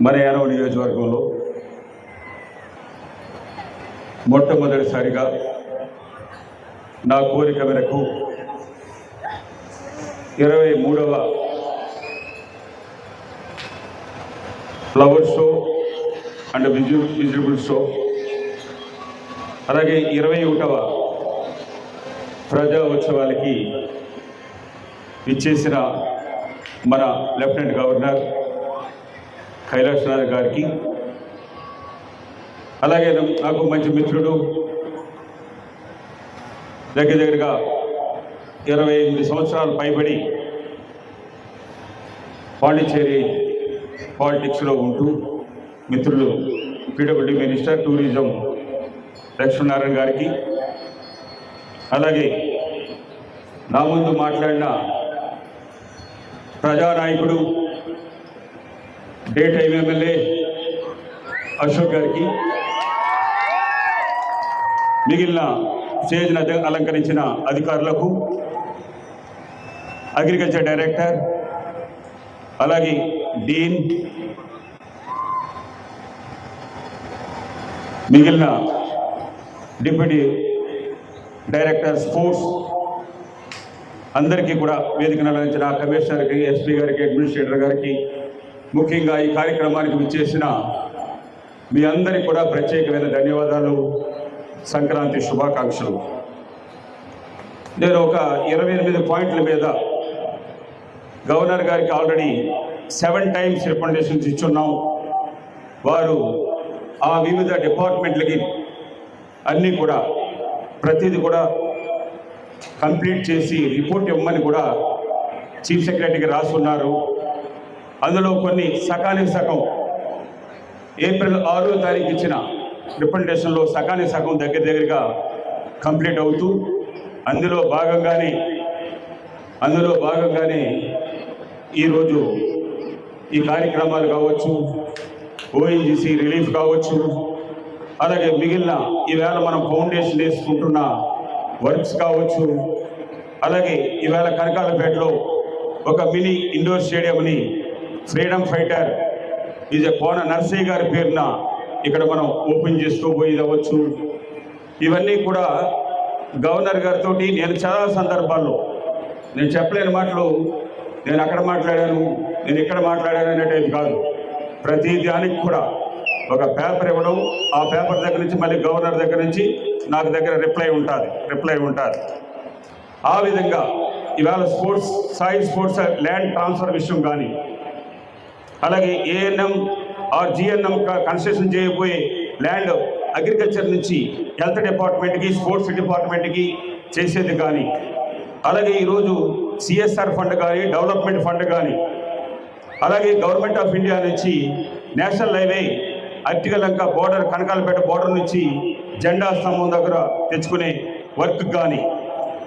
మన యానవ నియోజకవర్గంలో మొట్టమొదటిసారిగా నా కోరిక మేరకు ఇరవై మూడవ ఫ్లవర్ షో అండ్ విజు విజిబుల్ షో అలాగే ఇరవై ఒకటవ ప్రజా ఉత్సవాలకి ఇచ్చేసిన మన లెఫ్టినెంట్ గవర్నర్ కైలాసనాథ్ గారికి. అలాగే నాకు మంచి మిత్రుడు. దగ్గర దగ్గరగా ఇరవై ఎనిమిది సంవత్సరాలు పైబడి పాండిచ్చేరి పాలిటిక్స్లో ఉంటూ మిత్రులు పీడబ్ల్యూడి మినిస్టర్ టూరిజం లక్ష్మీనారాయణ గారికి. అలాగే నా ముందు మాట్లాడిన ప్రజానాయకుడు డే టైం ఎమ్మెల్యే అశోక్ గారికి మిగిలిన స్టేజ్ను అలంకరించిన అధికారులకు అగ్రికల్చర్ డైరెక్టర్ అలాగే డీన్ మిగిలిన డిప్యూటీ డైరెక్టర్ స్పోర్ట్స్ అందరికీ కూడా వేదికను అలంకరించిన కమిషనర్కి ఎస్పీ గారికి అడ్మినిస్ట్రేటర్ గారికి ముఖ్యంగా ఈ కార్యక్రమానికి విచ్చేసిన మీ అందరికీ కూడా ప్రత్యేకమైన ధన్యవాదాలు. సంక్రాంతి శుభాకాంక్షలు. నేను ఒక ఇరవై ఎనిమిది పాయింట్ల మీద గవర్నర్ గారికి ఆల్రెడీ సెవెన్ టైమ్స్ రికమెండేషన్స్ ఇచ్చున్నాం. వారు ఆ వివిధ డిపార్ట్మెంట్లకి అన్నీ కూడా ప్రతిదీ కూడా కంప్లీట్ చేసి రిపోర్ట్ ఇవ్వమని కూడా చీఫ్ సెక్రటరీకి రాసున్నారు. అందులో కొన్ని సకాని సగం. ఏప్రిల్ ఆరో తారీఖు ఇచ్చిన రిప్రజెంటేషన్లో సకాని సగం దగ్గర దగ్గరగా కంప్లీట్ అవుతూ అందులో భాగంగానే అందులో భాగంగానే ఈరోజు ఈ కార్యక్రమాలు కావచ్చు ఓఎన్జీసీ రిలీఫ్ కావచ్చు అలాగే మిగిలిన ఈవేళ మనం ఫౌండేషన్ వేసుకుంటున్న వర్క్స్ కావచ్చు అలాగే ఈవేళ కనకాలపేటలో ఒక mini indoor స్టేడియంని freedom fighter. Is Kona Narsaiah గారి పేరున ఇక్కడ మనం ఓపెన్ చేసుకోబోయేది అవ్వచ్చు ఇవన్నీ కూడా గవర్నర్ గారితో నేను చాలా సందర్భాల్లో నేను చెప్పలేని మాటలు నేను అక్కడ మాట్లాడాను నేను ఇక్కడ మాట్లాడాను అనేటది కాదు. ప్రతి దానికి కూడా ఒక పేపర్ ఇవ్వడం ఆ పేపర్ దగ్గర నుంచి మళ్ళీ గవర్నర్ దగ్గర నుంచి నాకు దగ్గర రిప్లై ఉంటుంది రిప్లై ఉంటుంది. ఆ విధంగా ఇవాళ sports SAI sports land transfer విషయం కానీ అలాగే ఏఎన్ఎం ఆర్ జిఎన్ఎం కన్స్ట్రక్షన్ చేయబోయే ల్యాండ్ అగ్రికల్చర్ నుంచి హెల్త్ డిపార్ట్మెంట్కి స్పోర్ట్స్ డిపార్ట్మెంట్కి చేసేది కానీ అలాగే ఈరోజు సిఎస్ఆర్ ఫండ్ కానీ డెవలప్మెంట్ ఫండ్ కానీ అలాగే గవర్నమెంట్ ఆఫ్ ఇండియా నుంచి నేషనల్ హైవే అర్టికలంక బోర్డర్ కనకాలపేట బోర్డర్ నుంచి జెండా స్తంభం దగ్గర తెచ్చుకునే వర్క్ కానీ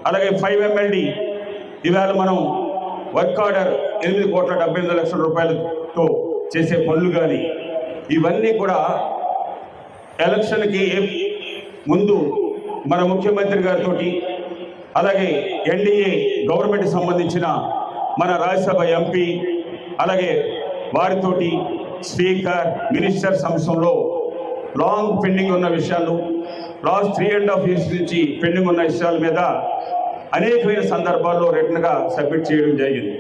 అలాగే ఫైవ్ ఎంఎల్డి ఇవాళ మనం వర్క్ ఆర్డర్ ఎనిమిది కోట్ల డెబ్బై ఎనిమిది లక్షల రూపాయలు తో చేసే పనులు కానీ ఇవన్నీ కూడా ఎలక్షన్కి ముందు మన ముఖ్యమంత్రి గారితో అలాగే ఎన్డీఏ గవర్నమెంట్ సంబంధించిన మన రాజ్యసభ ఎంపీ అలాగే వారితోటి స్పీకర్ మినిస్టర్ సంస్థలో లాంగ్ పెండింగ్ ఉన్న విషయాలు last three and half years నుంచి పెండింగ్ ఉన్న విషయాల మీద అనేకమైన సందర్భాల్లో రిటర్న్గా సబ్మిట్ చేయడం జరిగింది.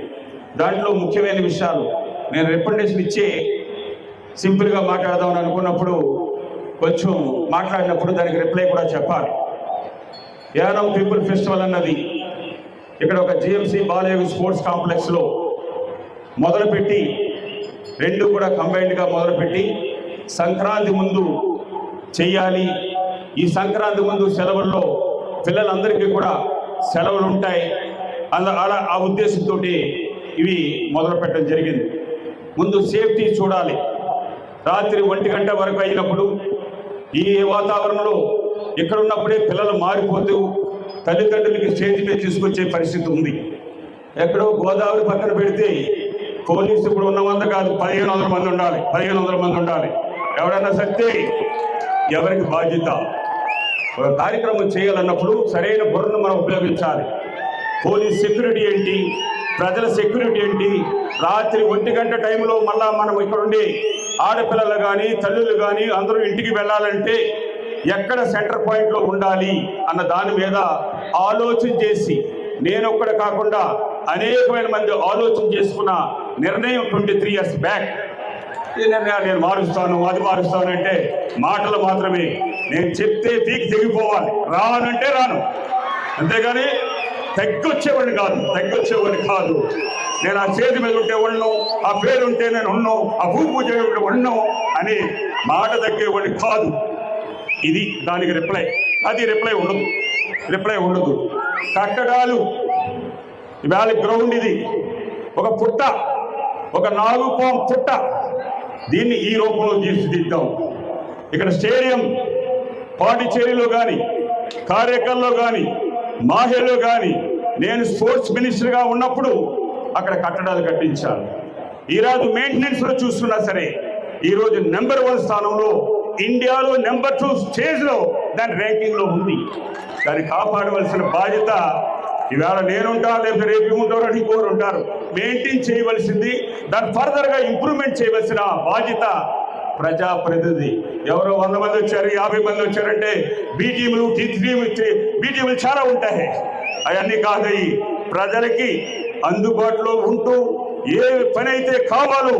దాంట్లో ముఖ్యమైన విషయాలు నేను రికమెండేషన్ ఇచ్చే సింపుల్గా మాట్లాడదామని అనుకున్నప్పుడు కొంచెం మాట్లాడినప్పుడు దానికి రిప్లై కూడా చెప్పాలి. యానం పీపుల్ ఫెస్టివల్ అన్నది ఇక్కడ ఒక జిఎంసి బాలయోగి స్పోర్ట్స్ కాంప్లెక్స్లో మొదలుపెట్టి రెండు కూడా కంబైన్డ్గా మొదలుపెట్టి సంక్రాంతి ముందు చెయ్యాలి. ఈ సంక్రాంతి ముందు సెలవుల్లో పిల్లలందరికీ కూడా సెలవులు ఉంటాయి. అలా అలా ఆ ఉద్దేశంతో ఇవి మొదలు పెట్టడం జరిగింది. ముందు సేఫ్టీ చూడాలి. రాత్రి ఒంటి గంట వరకు అయినప్పుడు ఈ వాతావరణంలో ఇక్కడ ఉన్నప్పుడే పిల్లలు మారిపోతూ తల్లిదండ్రులకి స్టేజ్ మీద తీసుకొచ్చే పరిస్థితి ఉంది. ఎక్కడో గోదావరి పక్కన పెడితే పోలీసు ఇప్పుడు ఉన్న వంద కాదు పదిహేను వందల మంది ఉండాలి పదిహేను వందల మంది ఉండాలి. ఎవడన్నా సత్తే? ఎవరికి బాధ్యత? ఒక కార్యక్రమం చేయాలన్నప్పుడు సరైన బుర్రను మనం ఉపయోగించాలి. పోలీస్ సెక్యూరిటీ ఏంటి? ప్రజల సెక్యూరిటీ ఏంటి? రాత్రి ఒంటి గంట టైంలో మళ్ళా మనం ఇక్కడుండి ఆడపిల్లలు కానీ తల్లులు కానీ అందరూ ఇంటికి వెళ్ళాలంటే ఎక్కడ సెంటర్ పాయింట్లో ఉండాలి అన్న దాని మీద ఆలోచన చేసి నేను ఒక్కడ కాకుండా అనేకమైన మంది ఆలోచన చేసుకున్న నిర్ణయం ట్వంటీ త్రీ ఇయర్స్ బ్యాక్. ఈ నిర్ణయాన్ని నేను మారుస్తాను అది మారుస్తాను అంటే మాటలు మాత్రమే. నేను చెప్తే తీకి తెగిపోవాలి. రానంటే రాను. అంతేగాని తగ్గొచ్చేవాడిని కాదు తగ్గొచ్చేవాడిని కాదు. నేను ఆ చేతి మీద ఉంటే ఉండను ఆ పేరుంటే నేను ఉన్నాను ఆ భూ పూజ ఉంటే ఉండను అని మాట తగ్గేవాడిని కాదు. ఇది దానికి రిప్లై అది రిప్లై ఉండదు. రిప్లై ఉండదు. కట్టడాలు ఇవాళ గ్రౌండ్ ఇది. ఒక పుట్ట ఒక నాలుగు పాం పుట్ట. దీన్ని ఈ రూపంలో తీర్చిదిద్దాం. ఇక్కడ స్టేడియం పాండిచేరిలో కానీ కార్యకర్లో కానీ మాహేలో కానీ నేను స్పోర్ట్స్ మినిస్టర్గా ఉన్నప్పుడు అక్కడ కట్టడాలు కట్టించాను ఈరోజు మెయింటెనెన్స్లో చూస్తున్నా సరే ఈరోజు నెంబర్ వన్ స్థానంలో ఇండియాలో నెంబర్ టూ స్టేజ్లో దాని ర్యాంకింగ్లో ఉంది. దాన్ని కాపాడవలసిన బాధ్యత ఇవాళ నేనుంటా లేకపోతే రేపు ఉంటారు అని ఇంకోరు ఉంటారు మెయింటైన్ చేయవలసింది దాన్ని ఫర్దర్గా ఇంప్రూవ్మెంట్ చేయవలసిన బాధ్యత ప్రజాప్రతినిధి. ఎవరో వంద మంది వచ్చారు యాభై మంది వచ్చారంటే బీటీములు టీ టీములు బీటీములు చాలా ఉంటాయి. అవన్నీ కాదు ప్రజలకి అందుబాటులో ఉంటూ ఏ పని అయితే కావాలో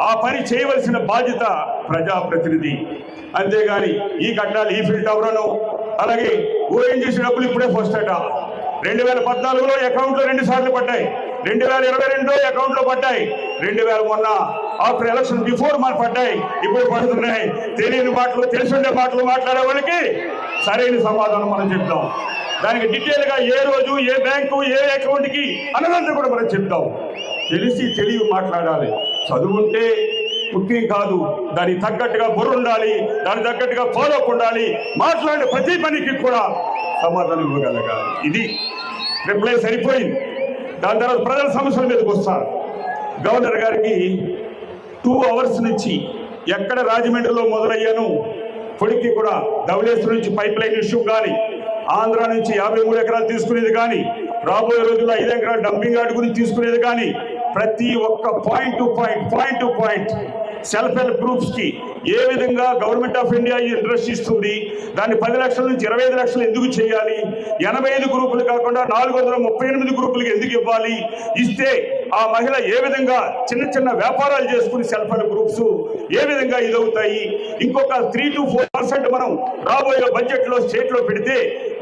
ఆ పని చేయవలసిన బాధ్యత ప్రజాప్రతినిధి. అంతేగాని ఈ కట్టాలి ఈ ఫీల్డ్ టవరను అలాగే ఓఎన్జీసీ డబ్బులు ఇప్పుడే ఫస్ట్ అట రెండు వేల పద్నాలుగులో అకౌంట్లో రెండు సార్లు పడ్డాయి. రెండు వేల ఇరవై రెండులో అకౌంట్లో పడ్డాయి. రెండు వేల మొన్న ఆఫ్టర్ ఎలక్షన్ బిఫోర్ మన పడ్డాయి. ఇప్పుడు పడుతున్నాయి. తెలియని మాటలు తెలిసిండే మాటలు మాట్లాడే వాళ్ళకి సరైన సమాధానం మనం చెప్తాం. దానికి డీటెయిల్గా ఏ రోజు ఏ బ్యాంకు ఏ అకౌంట్కి అన్నదంతా కూడా మనం చెప్తాం. తెలిసి తెలివి మాట్లాడాలి. చదువుంటే ముఖ్యం కాదు. దానికి తగ్గట్టుగా బుర్ర ఉండాలి. దానికి తగ్గట్టుగా ఫాలో అప్ ఉండాలి. మాట్లాడే ప్రతి పనికి కూడా సమాధానం ఇవ్వగలగాలి. ఇది రిప్లై సరిపోయింది. దాని తర్వాత ప్రజల సమస్యల మీదకి వస్తారు గవర్నర్ గారికి టూ అవర్స్ నుంచి ఎక్కడ రాజమండ్రిలో మొదలయ్యాను పొడికి కూడా ధవళేశ్వరం నుంచి పైప్ లైన్ ఇష్యూ కానీ ఆంధ్ర నుంచి యాభై మూడు ఎకరాలు తీసుకునేది కానీ రాబోయే రోజుల్లో ఐదు ఎకరాల డంపింగ్ యార్డ్ గురించి తీసుకునేది కానీ ప్రతి ఒక్క point to point point to point self help గ్రూప్స్కి ఏ విధంగా గవర్నమెంట్ ఆఫ్ ఇండియా ఇంట్రెస్ట్ ఇస్తుంది దాన్ని పది లక్షల నుంచి ఇరవై ఐదు లక్షలు ఎందుకు చేయాలి ఎనభై ఐదు గ్రూపులు కాకుండా నాలుగు వందల ముప్పై ఎనిమిది గ్రూపులకు ఎందుకు ఇవ్వాలి ఇస్తే ఆ మహిళ ఏ విధంగా చిన్న చిన్న వ్యాపారాలు చేసుకుని సెల్ఫ్ హెల్ప్ గ్రూప్స్ ఏ విధంగా ఇదవుతాయి ఇంకొక త్రీ టు ఫోర్ పర్సెంట్ మనం రాబోయే బడ్జెట్లో స్టేట్లో పెడితే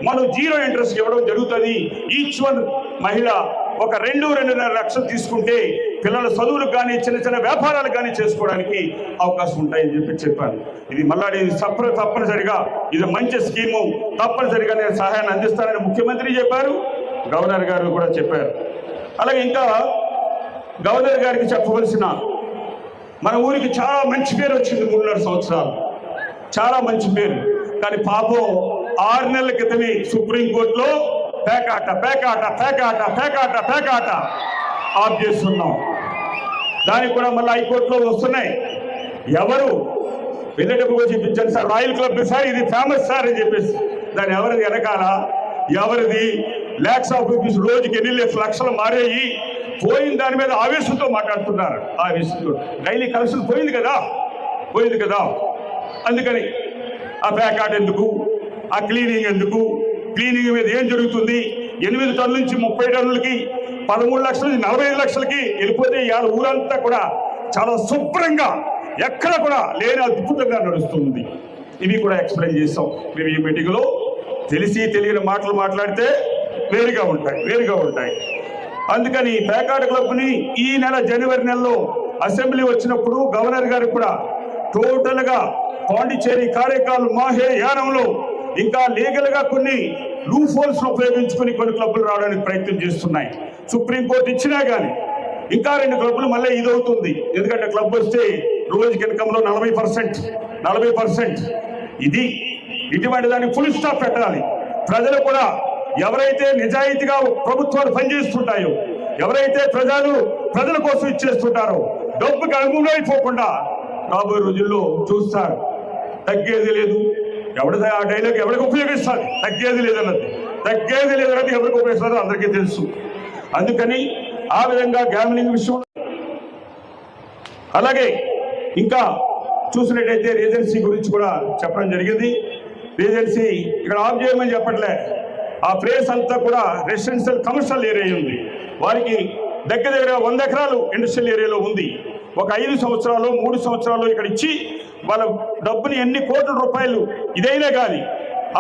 మనం జీరో ఇంట్రెస్ట్ ఇవ్వడం జరుగుతుంది. ఈచ్ వన్ మహిళ ఒక రెండు రెండున్నర లక్షలు తీసుకుంటే పిల్లల చదువులకు కానీ చిన్న చిన్న వ్యాపారాలు కానీ చేసుకోవడానికి అవకాశం ఉంటాయని చెప్పి చెప్పాను ఇది మళ్ళీ ఇది తప్ప తప్పనిసరిగా ఇది మంచి స్కీము. తప్పనిసరిగా నేను సహాయాన్ని అందిస్తానని ముఖ్యమంత్రి చెప్పారు. గవర్నర్ గారు కూడా చెప్పారు. అలాగే ఇంకా గవర్నర్ గారికి చెప్పవలసిన మన ఊరికి చాలా మంచి పేరు వచ్చింది మూడున్నర సంవత్సరాలు. చాలా మంచి పేరు. కానీ పాపం ఆరు నెలల క్రితమే సుప్రీంకోర్టులో పేకాట పేకాట పేకాట పేకాట పేకాట ఆఫ్ చేస్తున్నాం. దానికి కూడా మళ్ళీ హైకోర్టులో వస్తున్నాయి. ఎవరు? వెళ్ళేటప్పుడు చూపించండి సార్. రాయల్ క్లబ్ సార్ ఇది ఫేమస్ సార్ అని చెప్పేసి. దాని ఎవరిది వెనకాల? ఎవరిది? ల్యాక్స్ ఆఫ్ రూపీస్ రోజుకి ఎన్ని లక్షలు మారేయి? పోయిన దాని మీద ఆవేశంతో మాట్లాడుతున్నారు. ఆవేశంతో. డైలీ కలెక్షన్ పోయింది కదా? పోయింది కదా? అందుకని ఆ ప్యాకాట్ ఎందుకు? ఆ క్లీనింగ్ ఎందుకు? క్లీనింగ్ మీద ఏం జరుగుతుంది? ఎనిమిది టన్నుల నుంచి ముప్పై టన్నులకి పదమూడు లక్షల నుంచి నలభై ఐదు లక్షలకి వెళ్ళిపోతే ఇవాళ ఊరంతా కూడా చాలా శుభ్రంగా ఎక్కడ కూడా లేని అద్భుతంగా నడుస్తుంది. ఇవి కూడా ఎక్స్ప్లెయిన్ చేస్తాం. మేము ఈ మీటింగ్లో తెలిసి తెలియని మాటలు మాట్లాడితే వేరుగా ఉంటాయి వేరుగా ఉంటాయి. అందుకని పేకాట క్లబ్ని ఈ నెల జనవరి నెలలో అసెంబ్లీ వచ్చినప్పుడు గవర్నర్ గారు కూడా టోటల్గా పాండిచ్చేరి పాండిచేరి మాహే యానంలో ఇంకా లీగల్గా కొన్ని లూప్ ఉపయోగించుకుని కొన్ని క్లబ్బులు రావడానికి ప్రయత్నం చేస్తున్నాయి. సుప్రీంకోర్టు ఇచ్చినా కానీ ఇంకా రెండు క్లబ్లు మళ్ళీ ఇదవుతుంది ఎందుకంటే క్లబ్ వస్తే రోజుకి ఇన్కంలో నలభై పర్సెంట్ నలభై పర్సెంట్. ఇది ఇటువంటి దాన్ని ఫుల్ స్టాప్ పెట్టాలి. ప్రజలు కూడా ఎవరైతే నిజాయితీగా ప్రభుత్వాలు పనిచేస్తుంటాయో ఎవరైతే ప్రజలు ప్రజల కోసం ఇచ్చేస్తుంటారో డబ్బుకి అనుగుణమైపోకుండా రాబోయే రోజుల్లో చూస్తారు. తగ్గేది లేదు. ఎవడ ఆ డైలాగ్ ఎవరికి ఉపయోగిస్తారు తగ్గేది లేదన్నది. తగ్గేది లేదన్నది ఎవరికి ఉపయోగిస్తారో అందరికీ తెలుసు. అందుకని ఆ విధంగా గ్యామ్లింగ్ విషయంలో అలాగే ఇంకా చూసినట్టయితే రీజెన్సీ గురించి కూడా చెప్పడం జరిగింది. రేజెన్సీ ఇక్కడ ఆఫ్ చేయమని చెప్పట్లే. ఆ ప్లేస్ అంతా కూడా రెసిడెన్షియల్ కమర్షియల్ ఏరియా ఉంది. వారికి దగ్గర దగ్గర వంద ఎకరాలు ఇండస్ట్రియల్ ఏరియాలో ఉంది. ఒక ఐదు సంవత్సరాలు మూడు సంవత్సరాలు ఇక్కడ ఇచ్చి వాళ్ళ డబ్బుని ఎన్ని కోట్ల రూపాయలు ఇదైనా కానీ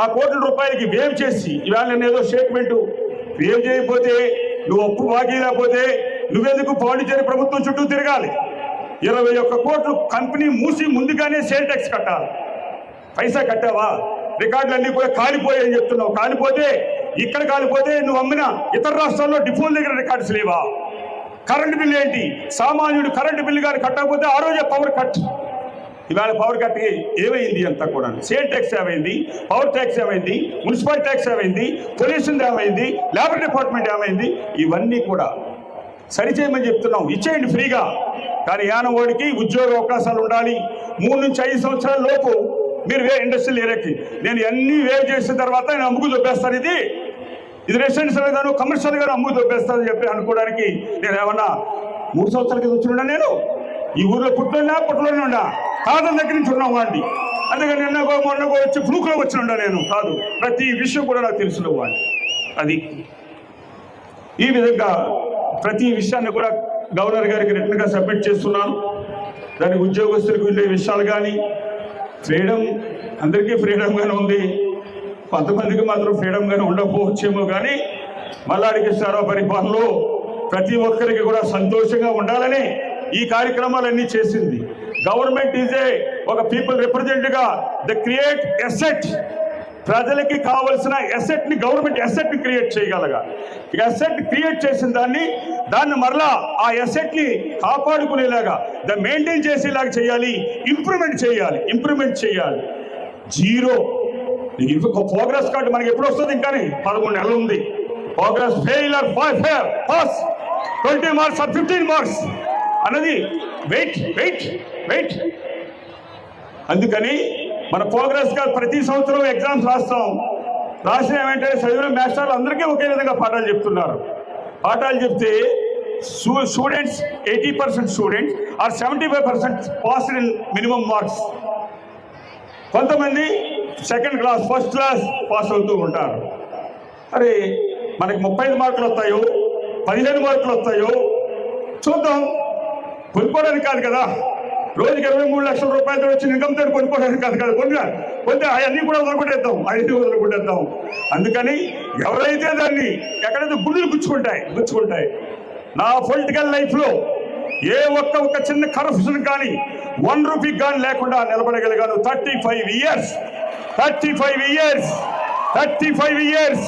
ఆ కోట్ల రూపాయలకి వేవ్ చేసి ఇవాళ నేను ఏదో స్టేట్మెంటు వేవ్ చేయకపోతే నువ్వు అప్పు బాకీ లేకపోతే నువ్వెందుకు పాండిచేరి ప్రభుత్వం చుట్టూ తిరగాలి? ఇరవై ఒక్క కోట్లు కంపెనీ మూసి ముందుగానే సేల్ ట్యాక్స్ కట్టాలి. పైసా కట్టావా? రికార్డులన్నీ కూడా కాలిపోయాయని చెప్తున్నావు. కాలిపోతే ఇక్కడ కాలిపోతే నువ్వు అమ్మిన ఇతర రాష్ట్రాల్లో డిఫోన్ దగ్గర రికార్డ్స్ లేవా? కరెంటు బిల్లు ఏంటి? సామాన్యుడు కరెంటు బిల్లు కానీ కట్టకపోతే ఆ రోజే పవర్ కట్ ఇవాళ పవర్ కట్ ఏమైంది అంతా కూడా సేల్ ట్యాక్స్ ఏమైంది? పవర్ ట్యాక్స్ ఏమైంది? మున్సిపల్ ట్యాక్స్ ఏమైంది? పొల్యూషన్ ఏమైంది? లేబర్ డిపార్ట్మెంట్ ఏమైంది? ఇవన్నీ కూడా సరిచేయమని చెప్తున్నాం. ఇచ్చేయండి ఫ్రీగా. కానీ యానవాడికి ఉద్యోగ అవకాశాలు ఉండాలి. మూడు నుంచి ఐదు సంవత్సరాల లోపు మీరు వే ఇండస్ట్రియల్ ఏరియాకి నేను అన్ని వేవ్ చేసిన తర్వాత నేను అమ్ముకు దొబ్బేస్తాను ఇది. ఇది రెసిడెన్షియల్ గాను కమర్షియల్ గాను అమ్ముకు దొబ్బేస్తానని చెప్పి అనుకోవడానికి నేను ఏమన్నా మూడు సంవత్సరాల కింద వచ్చిన నేను? ఈ ఊర్లో పుట్టినా పుట్టలోనే ఉన్నా తాతల దగ్గర నుంచి ఉన్నాం వాడిని. అందుకని నిన్నగో మొన్నగో వచ్చి ఫ్లూక్లో వచ్చిన నేను. కాదు ప్రతి విషయం కూడా నాకు తెలుసు వాడిని. అది ఈ విధంగా ప్రతి విషయాన్ని కూడా గవర్నర్ గారికి రిటర్న్గా సబ్మిట్ చేస్తున్నాను. దాని ఉద్యోగస్తులకు ఉండే విషయాలు కానీ ఫ్రీడమ్ అందరికీ ఫ్రీడమ్గానే ఉంది. కొంతమందికి మాత్రం ఫ్రీడమ్గానే ఉండకపోవచ్చేమో కానీ మల్లాడికి సారో పరిపాలనలో ప్రతి ఒక్కరికి కూడా సంతోషంగా ఉండాలని ఈ కార్యక్రమాలన్నీ చేసింది. గవర్నమెంట్ ఈజ్ ఏ ఒక పీపుల్ రిప్రజెంట్గా ద క్రియేట్ ఎసెట్ ప్రజలకి కావలసిన ఎసెట్ని గవర్నమెంట్ ఎసెట్ని క్రియేట్ చేయగలగా. ఎసెట్ క్రియేట్ చేసిన దాన్ని దాన్ని మరలా ఆ ఎసెట్ని కాపాడుకునేలాగా ద మెయింటైన్ చేసేలాగా చేయాలి ఇంప్రూవ్మెంట్ చేయాలి ఇంప్రూవ్మెంట్ చేయాలి. జీరో ఇంకొక ప్రోగ్రెస్ కార్డు మనకి ఎప్పుడు వస్తుంది ఇంకా పదకొండు నెలలు ఉంది. Progress fail or fail pass twenty marks or fifteen marks అన్నది వెయిట్ వెయిట్ వెయిట్ అందుకని మన ప్రోగ్రెస్గా ప్రతి సంవత్సరం ఎగ్జామ్స్ రాస్తాం. రాసిన ఏమంటే చదివిన మాస్టర్లు అందరికీ ఒకే విధంగా పాఠాలు చెప్తున్నారు. పాఠాలు చెప్తే students eighty percent students or seventy five percent pass in minimum marks కొంతమంది second class first class pass అవుతూ ఉంటారు. అరే మనకి ముప్పై ఐదు మార్కులు వస్తాయో పదిహేను మార్కులు వస్తాయో చూద్దాం. కొనుక్కోవడానికి కాదు కదా. రోజుకి ఇరవై మూడు లక్షల రూపాయలతో వచ్చిన ఇన్కమ్తో కొనుక్కోవడానికి కాదు కదా. కొన్ని కొంచెం అవన్నీ కూడా వదలకొట్టేద్దాం అవన్నీ వదలకొట్టేద్దాం అందుకని ఎవరైతే దాన్ని ఎక్కడైతే గుండెలు గుచ్చుకుంటాయి గుచ్చుకుంటాయి నా పొలిటికల్ లైఫ్లో ఏ ఒక్క ఒక చిన్న కరప్షన్ కానీ వన్ రూపీ కానీ లేకుండా నిలబడగలిగాను. Thirty five years thirty five years thirty five years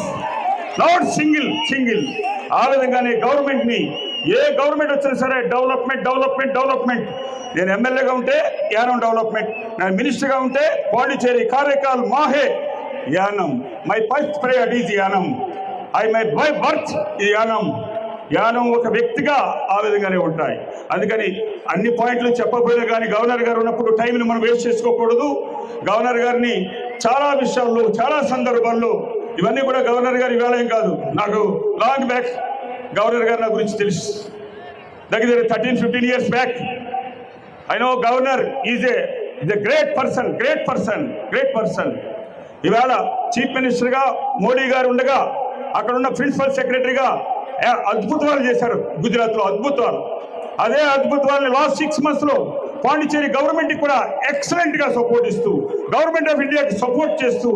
not single single ఆ విధంగానే గవర్నమెంట్ని ఏ గవర్నమెంట్ వచ్చినా సరే డెవలప్మెంట్ డెవలప్మెంట్ డెవలప్మెంట్. నేను ఎమ్మెల్యేగా ఉంటే యానం డెవలప్మెంట్. నేను మినిస్టర్గా ఉంటే Pondicherry Karaikal Mahe Yanam. My first priority is Yanam. I my by birth ఈ యానం. యానం ఒక వ్యక్తిగా ఆ విధంగానే ఉంటాయి. అందుకని అన్ని పాయింట్లు చెప్పకపోయినా కానీ గవర్నర్ గారు ఉన్నప్పుడు టైంని మనం వేస్ట్ చేసుకోకూడదు. గవర్నర్ గారిని చాలా విషయాల్లో చాలా సందర్భాల్లో ఇవన్నీ కూడా గవర్నర్ గారి వేళ ఏం కాదు. నాకు లాంగ్ బ్యాక్ గవర్నర్ గారు నా గురించి తెలుసు. దగ్గర thirteen fifteen years back I know governor is a is a great person great person great person ఇవాళ చీఫ్ మినిస్టర్గా మోడీ గారు ఉండగా అక్కడ ఉన్న ప్రిన్సిపల్ సెక్రటరీగా అద్భుతాలు చేశారు గుజరాత్లో అద్భుతాలు. అదే అద్భుతాలని లాస్ట్ సిక్స్ మంత్స్లో పాండిచ్చేరి పాండిచేరి కూడా ఎక్సలెంట్గా సపోర్ట్ ఇస్తూ గవర్నమెంట్ ఆఫ్ ఇండియాకి సపోర్ట్ చేస్తూ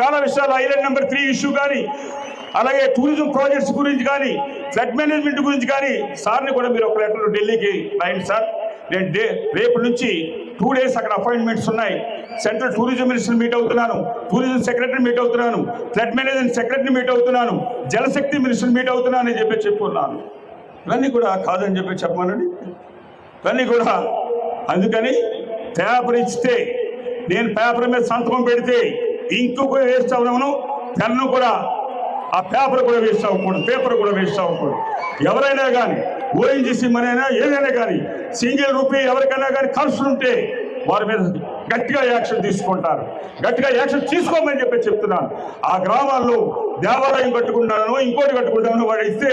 చాలా విషయాలు ఐలాండ్ నెంబర్ త్రీ ఇష్యూ కానీ అలాగే టూరిజం ప్రాజెక్ట్స్ గురించి కానీ ఫ్లడ్ మేనేజ్మెంట్ గురించి కానీ సార్ని కూడా మీరు ఒక లెటర్ ఢిల్లీకి రాయండి సార్. నేను డే రేపు నుంచి టూ డేస్ అక్కడ అపాయింట్మెంట్స్ ఉన్నాయి. సెంట్రల్ టూరిజం మినిస్టర్ మీట్ అవుతున్నాను టూరిజం సెక్రటరీ మీట్ అవుతున్నాను ఫ్లడ్ మేనేజ్మెంట్ సెక్రటరీ మీట్ అవుతున్నాను జలశక్తి మినిస్టర్ మీట్ అవుతున్నాను అని చెప్పి చెప్పుకున్నాను ఇవన్నీ కూడా కాదని చెప్పి చెప్పమనండి. ఇవన్నీ కూడా అందుకని పేపర్ నేను పేపర్ మీద సంతకం పెడితే ఇంకు కూడా వేస్ట్ అవ్వను పెన్ను కూడా ఆ పేపర్ కూడా వేస్ట్ అవ్వకూడదు పేపర్ కూడా వేస్ట్ అవ్వకూడదు ఎవరైనా కానీ ఓఎన్జీసీ మనైనా ఏదైనా కానీ సింగిల్ రూపీ ఎవరికైనా కానీ ఖర్చులు ఉంటే వారి మీద గట్టిగా యాక్షన్ తీసుకుంటారు. గట్టిగా యాక్షన్ తీసుకోమని చెప్పి చెప్తున్నాను. ఆ గ్రామాల్లో దేవాలయం కట్టుకుంటాను ఇంకోటి కట్టుకుంటాను వాడు ఇస్తే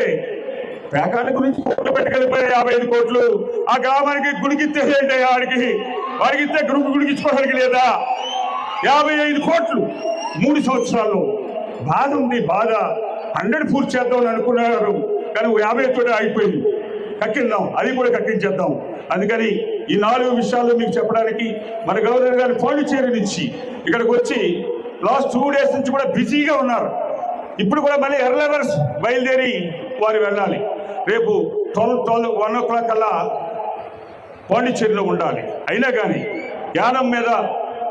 పేకాట గురించి కోట్లు పెట్టుకెళ్ళిపోయాయి యాభై ఐదు కోట్లు. ఆ గ్రామానికి గుడికి ఏంటి ఆడికి. వారికి ఇస్తే గురుకు ఇచ్చుకోవడానికి లేదా? యాభై ఐదు కోట్లు మూడు సంవత్సరాల్లో. బాధ ఉంది బాధ. హండ్రెడ్ పూర్తి చేద్దాం అని అనుకున్నారు కానీ యాభై తోటి అయిపోయింది కట్టిందాం అది కూడా కట్టించేద్దాం అందుకని ఈ నాలుగు విషయాలు మీకు చెప్పడానికి మన గవర్నర్ గారు పాండిచేరి నుంచి ఇక్కడికి వచ్చి లాస్ట్ టూ డేస్ నుంచి కూడా బిజీగా ఉన్నారు. ఇప్పుడు కూడా మళ్ళీ ఎర్లవర్స్ బయలుదేరి వారు వెళ్ళాలి. రేపు twelve twelve one o'clock కల్లా పాండిచ్చేరిలో ఉండాలి. అయినా కానీ యానం మీద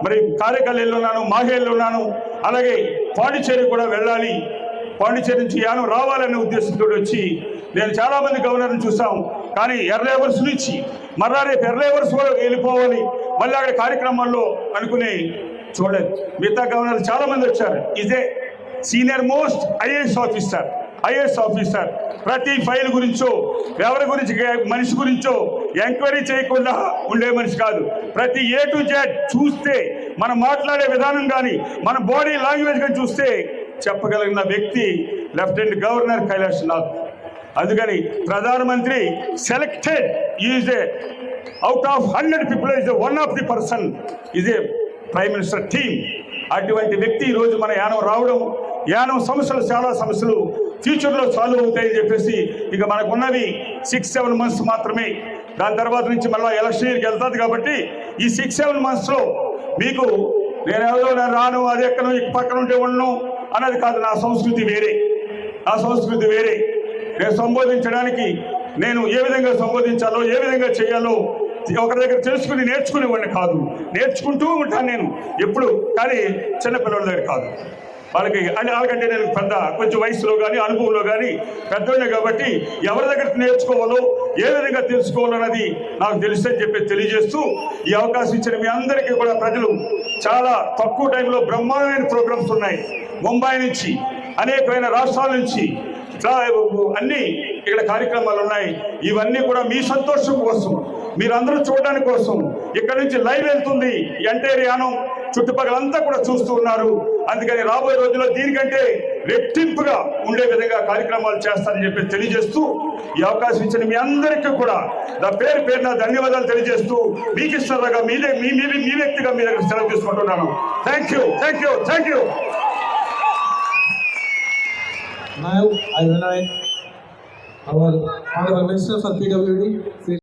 మరి కారేకల్లిలో ఉన్నాను మాహేల్లో ఉన్నాను. అలాగే పాండిచ్చేరి కూడా వెళ్ళాలి. పాండిచ్చేరి నుంచి యానం రావాలనే ఉద్దేశంతో వచ్చి నేను చాలామంది గవర్నర్ని చూసాం కానీ ఎర్లేవర్స్ నుంచి? మరలా రేపు ఎర్లేవర్స్ కూడా వెళ్ళిపోవాలి. మళ్ళీ అక్కడ కార్యక్రమాల్లో అనుకుని చూడలేదు. మిగతా గవర్నర్లు చాలామంది వచ్చారు. ఇదే senior most IAS officer. IAS officer ప్రతి ఫైల్ గురించో ఎవరి గురించి మనిషి గురించో ఎంక్వైరీ చేయకుండా ఉండే మనిషి కాదు. ప్రతి ఏ టు జెడ్ చూస్తే మనం మాట్లాడే విధానం కానీ మన బాడీ లాంగ్వేజ్ కానీ చూస్తే చెప్పగలిగిన వ్యక్తి లెఫ్టినెంట్ గవర్నర్ కైలాష్ నాథ్. అందుకని ప్రధానమంత్రి selected is a out of hundred people is one of the person is a prime minister team. అటువంటి వ్యక్తి ఈరోజు మన యానం రావడం యానం సమస్యలు చాలా సమస్యలు ఫ్యూచర్లో సాల్వ్ అవుతాయని చెప్పేసి ఇక మనకున్నవి సిక్స్ సెవెన్ మంత్స్ మాత్రమే. దాని తర్వాత నుంచి మళ్ళీ ఎలక్షన్ ఇయర్కి వెళ్తుంది కాబట్టి ఈ సిక్స్ సెవెన్ మంత్స్లో మీకు నేను ఎవరో నేను రాను అది ఎక్కను ఇక పక్కన ఉంటే ఉండను అన్నది కాదు నా సంస్కృతి వేరే. నా సంస్కృతి వేరే. నేను సంబోధించడానికి నేను ఏ విధంగా సంబోధించాలో ఏ విధంగా చేయాలో ఒకరి దగ్గర తెలుసుకుని నేర్చుకునేవాడిని కాదు. నేర్చుకుంటూ ఉంటాను నేను. ఎప్పుడు కానీ చిన్నపిల్లల దగ్గర కాదు. వాళ్ళకి అని వాళ్ళకంటే నేను పెద్ద కొంచెం వయసులో కానీ అనుభవంలో కానీ పెద్దోళ్ళే కాబట్టి ఎవరి దగ్గర నేర్చుకోవాలో ఏ విధంగా తెలుసుకోవాలో అన్నది నాకు తెలుసని చెప్పి తెలియజేస్తూ ఈ అవకాశం ఇచ్చిన మీ అందరికీ కూడా ప్రజలు చాలా తక్కువ టైంలో బ్రహ్మాండమైన ప్రోగ్రామ్స్ ఉన్నాయి. ముంబై నుంచి అనేకమైన రాష్ట్రాల నుంచి అన్ని ఇక్కడ కార్యక్రమాలు ఉన్నాయి. ఇవన్నీ కూడా మీ సంతోషం కోసం మీరందరూ చూడడానికి కోసం ఇక్కడ నుంచి లైవ్ వెళ్తుంది ఎంటైర్ యానం. చుట్టుపక్కలంతా కూడా చూస్తూ ఉన్నారు. అందుకని రాబోయే రోజుల్లో దీనికంటే రెట్టింపుగా ఉండే విధంగా కార్యక్రమాలు చేస్తారని చెప్పి తెలియజేస్తూ ఈ అవకాశం ఇచ్చిన మీ అందరికీ కూడా నా పేరు పేరున ధన్యవాదాలు తెలియజేస్తూ మీకు ఇష్టంగా మీదే మీ మీ మీ వ్యక్తిగా మీ దగ్గర సెలవు తీసుకుంటున్నాను. Thank you thank you thank you Now I our Honorable Minister for PWD,